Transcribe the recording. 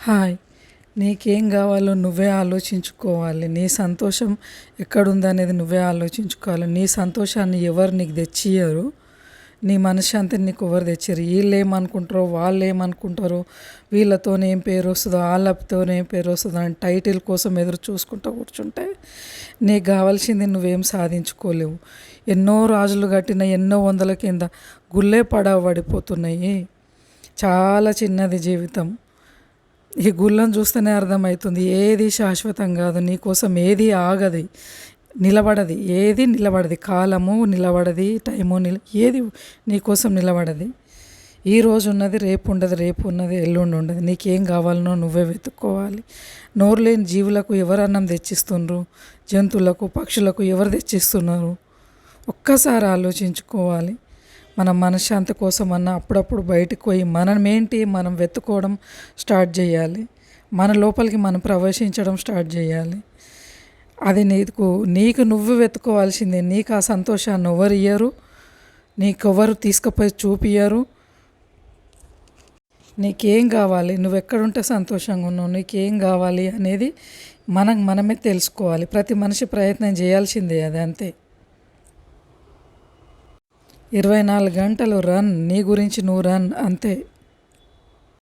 Hi. నీకేం కావాలో నువ్వే ఆలోచించుకోవాలి. నీ సంతోషం ఎక్కడుందనేది నువ్వే ఆలోచించుకోవాలి. నీ సంతోషాన్ని ఎవరు నీకు తెచ్చియ్యరు? నీ మనశ్శాంతిని నీకు ఎవరు తెచ్చారు వీళ్ళు ఏమనుకుంటారో వాళ్ళు ఏమనుకుంటారో వీళ్ళతోనే ఏం పేరు వస్తుందో వాళ్ళతోనేం ఏం పేరు వస్తుందో అని టైటిల్ కోసం ఎదురు చూసుకుంటూ కూర్చుంటే నీకు కావాల్సింది నువ్వేం సాధించుకోలేవు. ఎన్నో రాజులు కట్టిన ఎన్నో వందల కింద గుల్లే పడవ పడిపోతున్నాయి. చాలా చిన్నది జీవితం. ఈ గుళ్ళను చూస్తేనే అర్థమవుతుంది ఏది శాశ్వతం కాదు నీకోసం ఏది ఆగది నిలబడది ఏది నిలబడది కాలము నిలబడది టైము నిల ఏది నీకోసం నిలబడది. ఈ రోజు ఉన్నది రేపు ఉండదు రేపు ఉన్నది ఎల్లుండి ఉండదు నీకేం కావాలనో నువ్వే వెతుక్కోవాలి. నోరు లేని జీవులకు ఎవరు అన్నం తెచ్చిస్తుండ్రు? జంతువులకు పక్షులకు ఎవరు తెచ్చిస్తున్నారు? ఒక్కసారి ఆలోచించుకోవాలి. మన మనశ్శాంతి కోసం అన్న అప్పుడప్పుడు బయటకు పోయి మనం ఏంటి మనం వెతుక్కోవడం స్టార్ట్ చేయాలి. మన లోపలికి మనం ప్రవేశించడం స్టార్ట్ చేయాలి. అది నీకు నీకు నువ్వు వెతుక్కోవాల్సిందే. నీకు ఆ సంతోషాన్ని ఎవరు ఇయ్యరు? నీకెవరు తీసుకుపోయి చూపియ్యరు? నీకేం కావాలి? నువ్వు ఎక్కడుంటే సంతోషంగా ఉన్నావు. నీకేం కావాలి అనేది మనం మనమే తెలుసుకోవాలి. ప్రతి మనిషి ప్రయత్నం చేయాల్సిందే అది అంతే. ఇరవై నాలుగు గంటలు రన్ నీ గురించి నువ్వు రన్ అంతే.